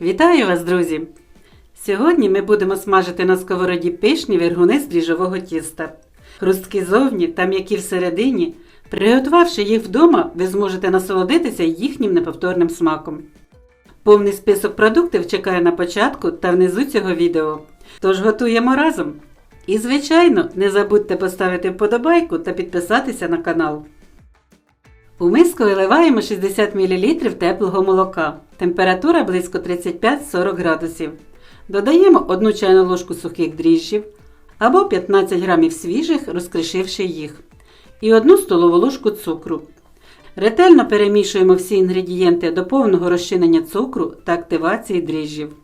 Вітаю вас, друзі! Сьогодні ми будемо смажити на сковороді пишні вергуни з дріжджового тіста. Хрусткі зовні та м'які всередині. Приготувавши їх вдома, ви зможете насолодитися їхнім неповторним смаком. Повний список продуктів чекає на початку та внизу цього відео. Тож готуємо разом. І, звичайно, не забудьте поставити вподобайку та підписатися на канал. У миску виливаємо 60 мл теплого молока. Температура близько 35-40 градусів. Додаємо 1 чайну ложку сухих дріжджів або 15 грамів свіжих, розкришивши їх, і 1 столову ложку цукру. Ретельно перемішуємо всі інгредієнти до повного розчинення цукру та активації дріжджів.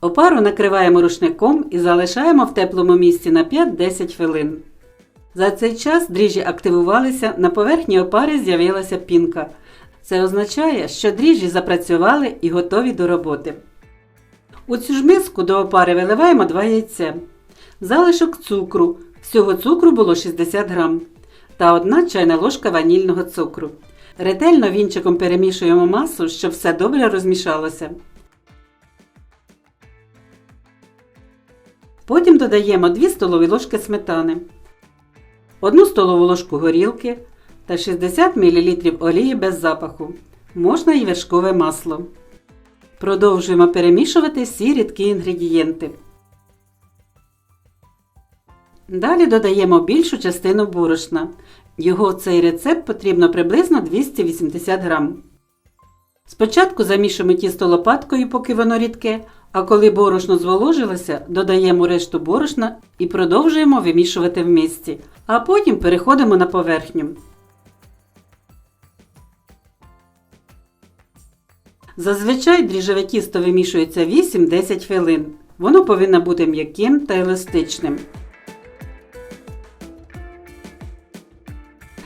Опару накриваємо рушником і залишаємо в теплому місці на 5-10 хвилин. За цей час дріжджі активувалися, на поверхні опари з'явилася пінка. Це означає, що дріжджі запрацювали і готові до роботи. У цю ж миску до опари виливаємо 2 яйця, залишок цукру. Всього цукру було 60 грам та 1 чайна ложка ванільного цукру. Ретельно вінчиком перемішуємо масу, щоб все добре розмішалося. Потім додаємо 2 столові ложки сметани, 1 столову ложку горілки та 60 мл олії без запаху. Можна і вершкове масло. Продовжуємо перемішувати всі рідкі інгредієнти. Далі додаємо більшу частину борошна. Його в цей рецепт потрібно приблизно 280 грам. Спочатку замішуємо тісто лопаткою, поки воно рідке, а коли борошно зволожилося, додаємо решту борошна і продовжуємо вимішувати в місці, а потім переходимо на поверхню. Зазвичай дріжджове тісто вимішується 8-10 хвилин. Воно повинно бути м'яким та еластичним.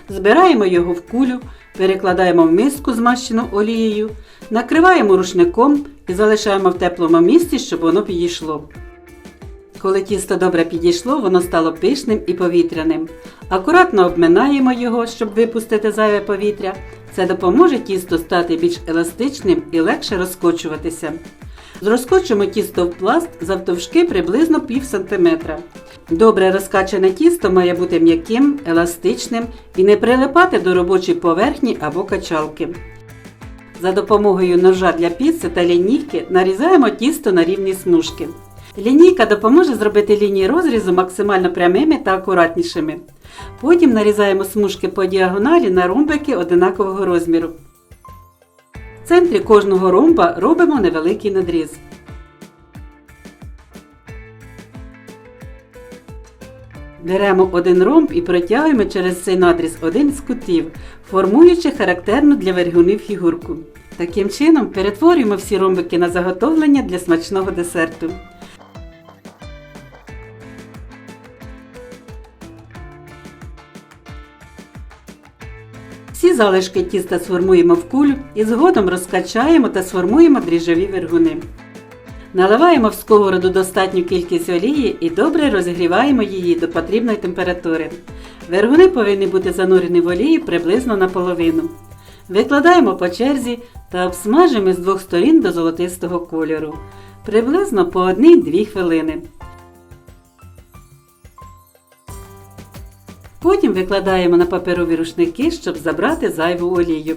Збираємо його в кулю, перекладаємо в миску змащену олією, накриваємо рушником і залишаємо в теплому місці, щоб воно підійшло. Коли тісто добре підійшло, воно стало пишним і повітряним. Акуратно обминаємо його, щоб випустити зайве повітря. Це допоможе тісту стати більш еластичним і легше розкочуватися. Розкочуємо тісто в пласт завтовшки приблизно пів сантиметра. Добре розкачане тісто має бути м'яким, еластичним і не прилипати до робочої поверхні або качалки. За допомогою ножа для піци та лінійки нарізаємо тісто на рівні смужки. Лінійка допоможе зробити лінії розрізу максимально прямими та акуратнішими. Потім нарізаємо смужки по діагоналі на ромбики одинакового розміру. В центрі кожного ромба робимо невеликий надріз. Беремо один ромб і протягуємо через цей надріз один з кутів, формуючи характерну для вергунів фігурку. Таким чином перетворюємо всі ромбики на заготовлення для смачного десерту. Всі залишки тіста сформуємо в кулю і згодом розкачаємо та сформуємо дріжджові вергуни. Наливаємо в сковороду достатню кількість олії і добре розігріваємо її до потрібної температури. Вергуни повинні бути занурені в олії приблизно наполовину. Викладаємо по черзі та обсмажимо з двох сторін до золотистого кольору. Приблизно по 1-2 хвилини. Потім викладаємо на паперові рушники, щоб забрати зайву олію.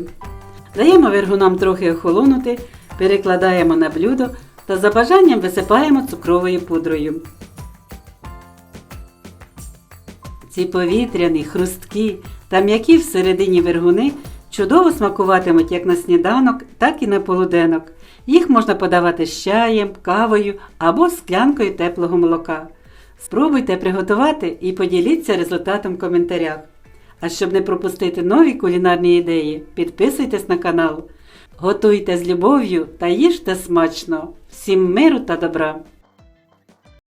Даємо вергунам трохи охолонути, перекладаємо на блюдо та за бажанням висипаємо цукровою пудрою. Ці повітряні, хрусткі та м'які всередині вергуни чудово смакуватимуть як на сніданок, так і на полуденок. Їх можна подавати з чаєм, кавою або склянкою теплого молока. Спробуйте приготувати і поділіться результатом в коментарях. А щоб не пропустити нові кулінарні ідеї, підписуйтесь на канал. Готуйте з любов'ю та їжте смачно. Всім миру та добра!